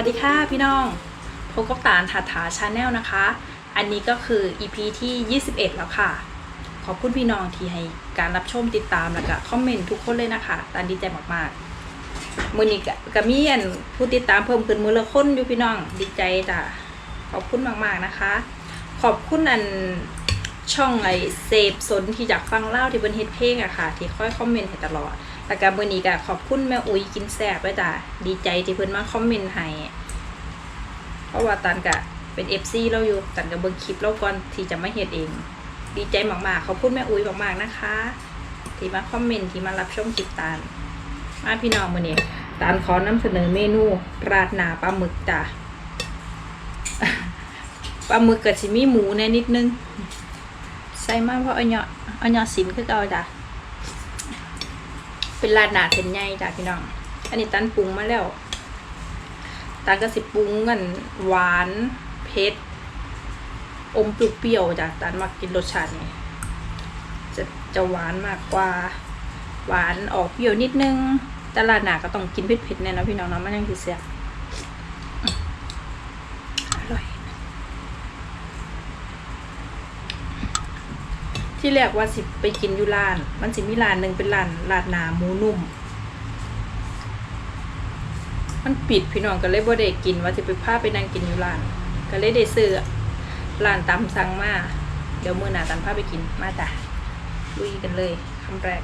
วัสดีค่ะพี่น้องพบกับตาลถาถาชาแนลนะคะ อันนี้ก็คือ EP ที่ 21 แล้วค่ะ ขอบคุณพี่น้องที่ให้การรับชมติดตามแล้วก็คอมเมนต์ทุกคนเลยนะคะตาลดีใจมากๆ มือนี้ก็ก็มีอันผู้ติดตามเพิ่มขึ้นมือละคนอยู่พี่น้องดีใจจ้ะขอบคุณมากๆนะคะ ขอบคุณอันช่องไอเซฟสนที่อยากฟังเล่าที่เป็นเฮ็ดเพลงอะค่ะ ที่ค่อยคอมเมนต์ให้ตลอดแล้วก็มื้อนี้ก็ขอบคุณแม่อุ้ยกินแซ่บด้วยจ้ะดีใจที่เพิ่นมาคอมเมนต์ให้ เพราะว่าตันก็เป็น FC เราอยู่ตันก็เบิ่งคลิปเราก่อนที่จะมาเฮ็ดเอง ดีใจมากๆ ขอบคุณแม่อุ้ยมากๆนะคะ ที่มาคอมเมนต์ที่มารับชมคลิปตาลมาพี่น้องมื้อนี้ตาลขอนำเสนอเมนูราดหนาปลาหมึกจ้ะปลาหมึกกับสิมีหมูแน่นิดนึง ใส่มากเพราะอาเนาะอาเนาะสินคือเก่าจ้ะเป็นราดหนาเส้นใหญ่จ้ะพี่น้อง อันนี้ตันปรุงมาแล้ว ตันก็สิปรุงกันหวานเผ็ดอมเปรี้ยวๆจ้ะตันมักกินรสชาตินี้จะจะหวานมากกว่า หวานออกเปรี้ยวนิดนึงต่ราดหนาก็ต้องกินเผ็ดๆแน่นะพี่น้องเนาะมันยังสิเสียอร่อย ที่แรกว่าสิไปกินอยู่ร้าน มันสิมีร้านหนึ่งเป็นร้านลาดหนาหมูนุ่ม มันปิดพี่น้องก็เลยบ่ได้กิน ว่าสิไปพาไปนั่งกินอยู่ร้าน ก็เลยได้ซื้อร้านตำสั่งมาเดี๋ยวมื้อหน้าตันพาไปกินมาจ้ะลุยกันเลยคำแรก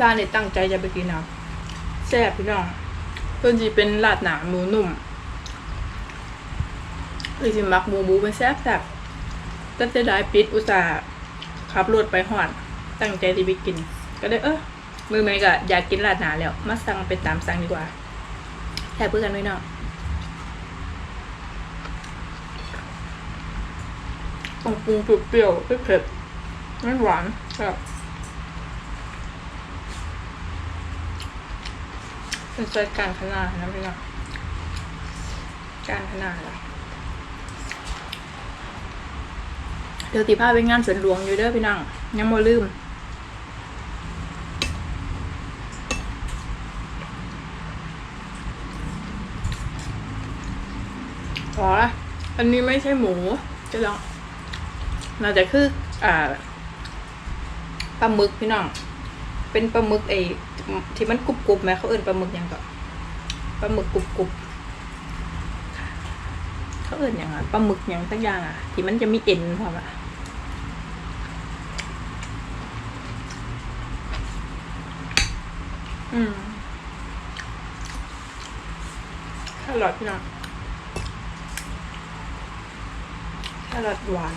ร้านนี้ตั้งใจจะไปกินนะแซ่บพี่น้องเพิ่นสิเป็นลาดหนาหมูนุ่มเลยสิมักหมูบูเป็นแซ่บแซ่บก็จะได้ปิดอุตส่าห์ขับรถไปหอด ตั้งใจที่ไปกิน ก็เลยเออมือไหมก็อยากกินลาดหนาแล้ว มาสั่งเป็นตามสั่งดีกว่าแซ่บเพื่อกันไว้เนาะต้องปรุงเปรี้ยวๆเผ็ดๆไม่หวานครับ เป็นซอยกางขนาดนะพี่น้องกางขนาดละเดี๋ยวตีผ้าไปงานสวนหลวงอยู่เด้อพี่น้องยังโมลืมอ๋ออันนี้ไม่ใช่หมูจะลองน่าจะคือ อ่าปลาหมึกพี่น้อง เป็นปลาหมึกไอ้ที่มันกรุบกรุบไหมเขาเอิ้นปลาหมึกยังก็ปลาหมึกกรุบกรุบเขาเอิ้นยังอะปลาหมึกยังสักอย่างอะ ที่มันจะมีเอ็นพร้อมอะอืมแครอทน้องแครอทหวาน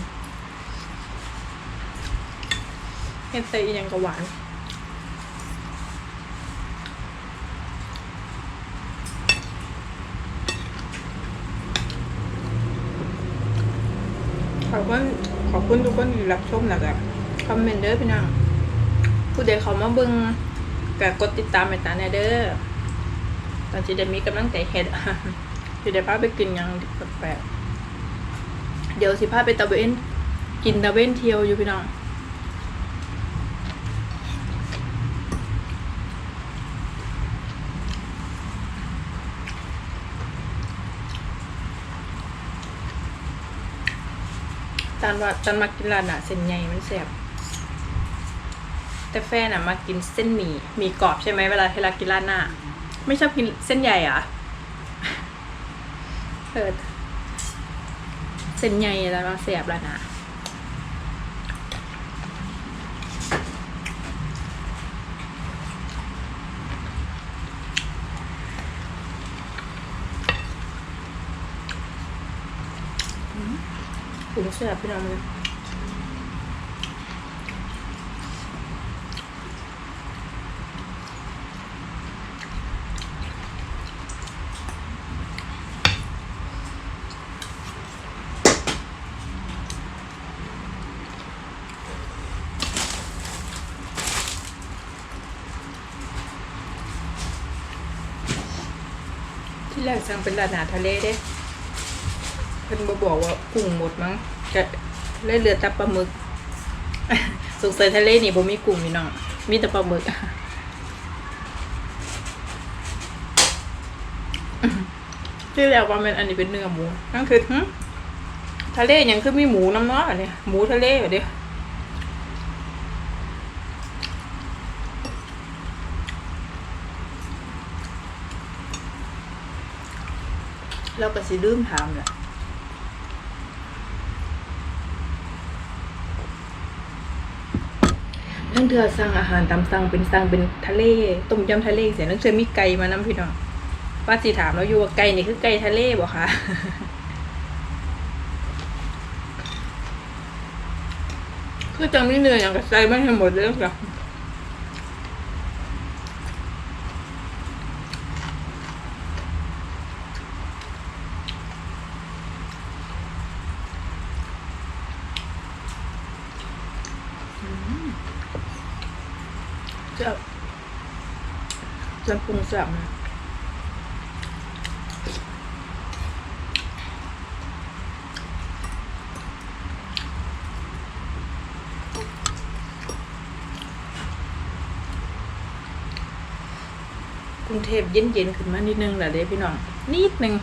เฮ็ดใส่อียังก็หวาน อบคุณขอบคุณทุกคนที่รับชมแล้วก็คอมเมนต์เด้อพี่น้องผู้ใดเขามาเบิ่งก็กดติดตามไปตาแน่เด้อตอนที่ได้มีกำลังใจเฮ็ดที่ได้พาไปกินยังแปลกเดี๋ยวสิพาไปตะเวนกินตะเวนเที่ยวอยู่พี่น้อง จันว่าจันมากินร้านอะเส้นใหญ่มันแสบแต่แฟนอะมากินเส้นหมี่หมี่กรอบใช่ไหมเวลาเวลากินร้านหน้า ไม่ชอบกินเส้นใหญ่อะเออเส้นใหญ่แล้วมาแซ่บร้านะ ถึงเสียพี่น้องเลยที่แรกสั่เป็นลาดหนาทะเลเด้ พิ่นบ่บอกว่ากุ้งหมดมั้งก็เลยเหลือแต่ปลาหมึกสงสัยทะเลนี่บ่มีกุ้งพี่น้องมีแต่ปลาหมึกที่แรกว่ามันอันนี้เป็นเนื้อหมูนั่นคือหึทะเลยังคือมีหมูน้ำเนาะอันนี้หมูทะเลเหรอเดียวเราก็สิลืมถามแหละ นั่นเธอสั่งอาหารตามสั่งเป็นสั่งเป็นทะเลต้มยำทะเลเสียนั่งเธอมีไก่มาน้ำพี่น้องว่าสิถามเราอยู่ว่าไก่นี่คือไก่ทะเลบ่คะคือจังมีเนื้ออย่างกับใส่ไม่ให้หมดเลยจ้ะ จะจะปรุงแซ่บนะกรุงเทพเย็นๆขึ้นมานิดนึงแหละเด้พี่น้อง นิดนึง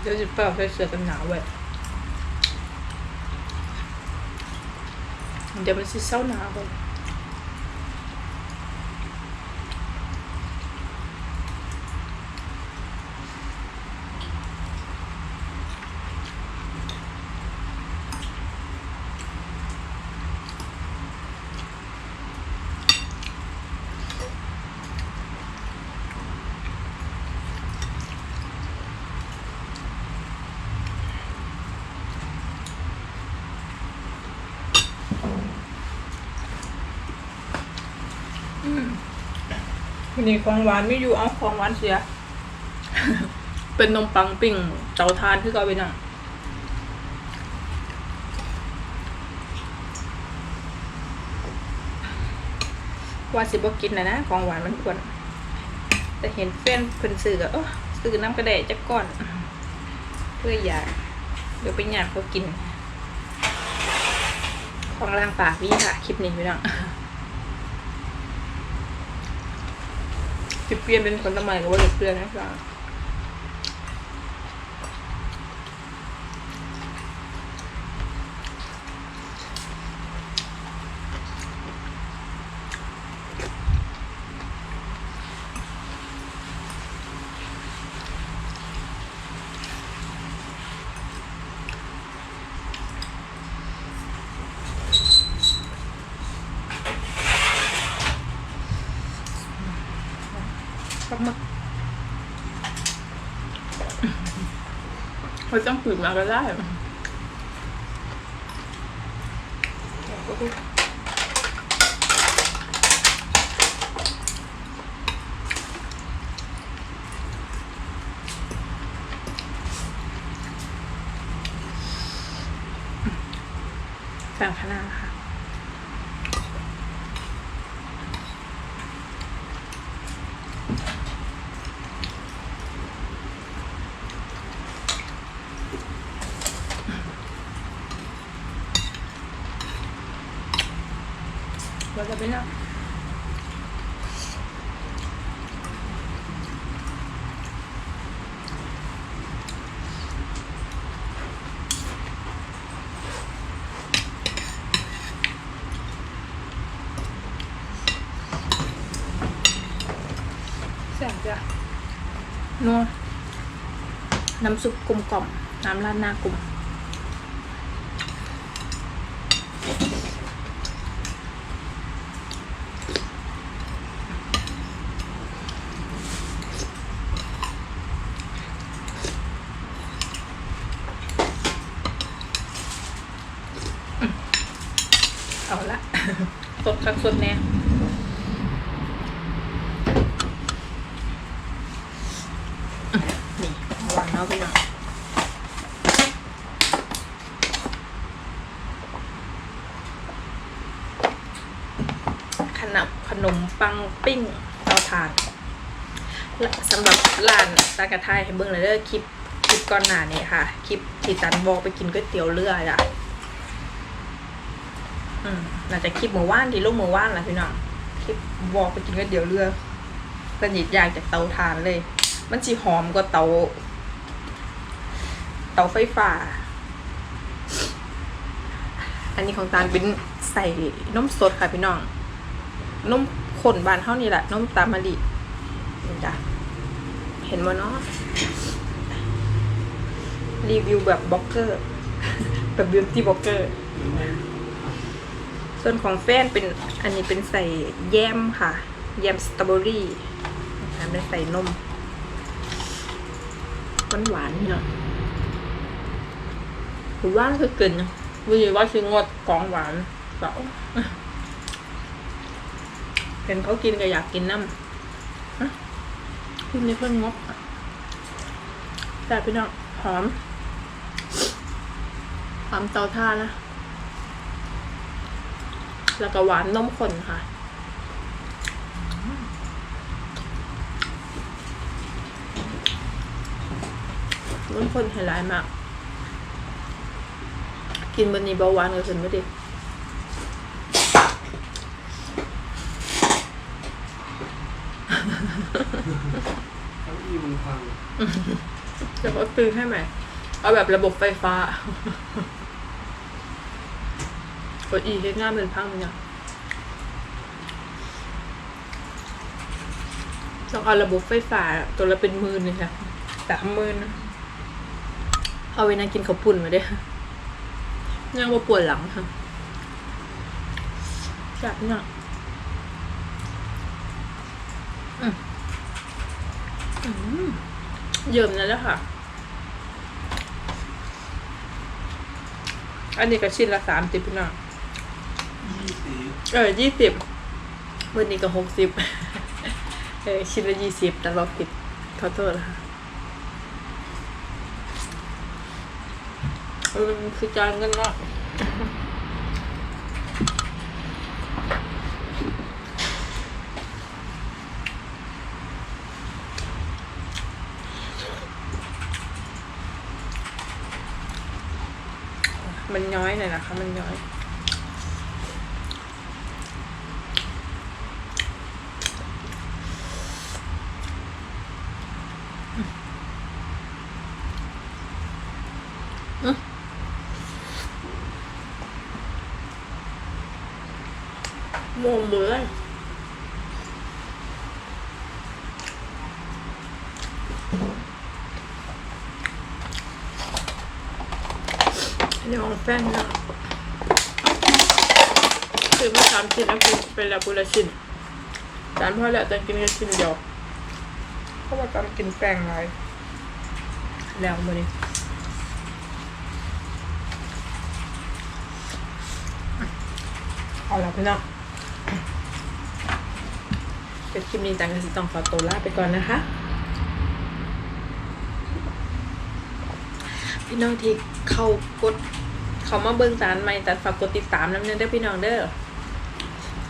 เดี๋ยวจะเป่าใส่เสื้อกันหนาวไว้ เดี๋ยวมั วันนี้ของหวานไม่อยู่เอาของหวานเสีย เป็นนมปังปิ้งเตาทานคือเก็ไปนั่งว่าสิบกินนะนะของหวานมันควรแต่เห็นแฟนเพิ่นซื้อก็เออซื้อน้ำกระเดะจักก้อน เพื่ออยากเดี๋ยวไปหยาดเขากิน ของล่างปากนี่ค่ะ คลิปนี้พี่น้อง สิเปลี่ยนเป็นผลไม้ก็ว่าจะเปลี่ยนนะครั บชักมาเราต้องปลูกมาก็ได้สั่งคณะค่ะ เราจะไปนั่งแซ่บจ้ะ นัวน้ำซุปกลมกล่อม น้ำราดหน้ากลมเอาละ สดคักสดแน่นี่วางเอาไปหน่อยข นมขนมปังปิ้งเตาทานสำหรับร้านตากระทายให้เบิ่งเลยเด้อคลิปคลิปก่อนหน้านี้ค่ะ คลิปที่ตันบอกไปกินก๋วยเตี๋ยวเรือจ้ะอืมน่าจะคลิปเมื่อวานที่ลงเมื่อวานแหละพี่น้องคลิปบอกไปกินก๋วยเตี๋ยวเรือสนิทอยากจากเตาถ่านเลย มันจีหอมกว่าเตา เตาไฟฟ้า อันนี้ของตาลเป็นใส่นมสดค่ะพี่น้อง นมข้นบานเท่านี้แหละนมตามมะลินี่จ้ะเห็นมั้เนาะรีวิวแบบบล็อกเกอร์ แบบบิวตี้บล็อกเกอร์ ส่วนของแฟนเป็นอันนี้เป็นใส่แยมค่ะ แยมสตรอเบอรี่นะคะไม่ใส่นมมันหวานๆเนาะหวานคือเกินนะวิว่าคืองดของหวานเสา เห็นเขากินก็อยากกินน้ำอะกินในเพื่อนงบแต่พี่น้องหอม หอมเตาท่านะ แล้วก็หวานนมข้นค่ะนมข้นไฮไลท์มาก กินบนนี้เบาหวานก็ขึ้นไม่ดิ เก้าอี้มันพัง จะเอาตื่นให้ไหม เอาแบบระบบไฟฟ้ากดอีเฮ็ดงานเป็นพังมันเนี่ยต้องเอาระบบไฟฟ้า ตัวละเป็นหมื่นเลยค่ะสามหมื่นนะเอาไว้นั่งกินข้าวปุ่นมาด้อยังว่าปวดหลังค่ะจับเนี่ยอืมอืม เยิ่มนั่นแหล้วค่ะ อันนี้ก็ชิ้นละสามสิบพี่น้องยี่สีเออยี่สิบวันนี้ก็หกสิบเออชิ้นละยี่สิบแต่เราผิดขอโทษนะคะเออมันคือจานกันเนาะ มันย้อยหน่อยนะคะ มันย้อยโมงเบื่ออั นนี้ของแฟนนะคือมาสามชิ้นแล้วคือเป็นล้วกุละชิ้นจานพ่อแหล้วจะกินแค่ชิ้นเดียวเพราะว่าตอนกินแป้งไรแล้วมาดิเอาละพี่น้องเป็นคลิปนี้จังกสิต้องขอตัวลาไปก่อนนะคะ พี่น้องที่เขากด เขามาเบิ่งสานใหม่แต่ฝากกดติดตามน้ำเนื้อได้พี่น้องเด้อ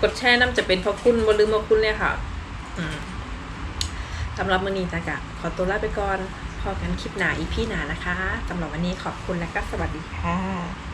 กดแชร์น้ำจะเป็นพระคุณบ่ลืมพอคุณเลยค่ะสำหรับมือนี้จ้ากะ ขอตัวลาไปก่อนพอกันคลิปหน้าอีพี่หน้านะคะสำหรับวันนี้ขอบคุณและก็สวัสดีค่ะ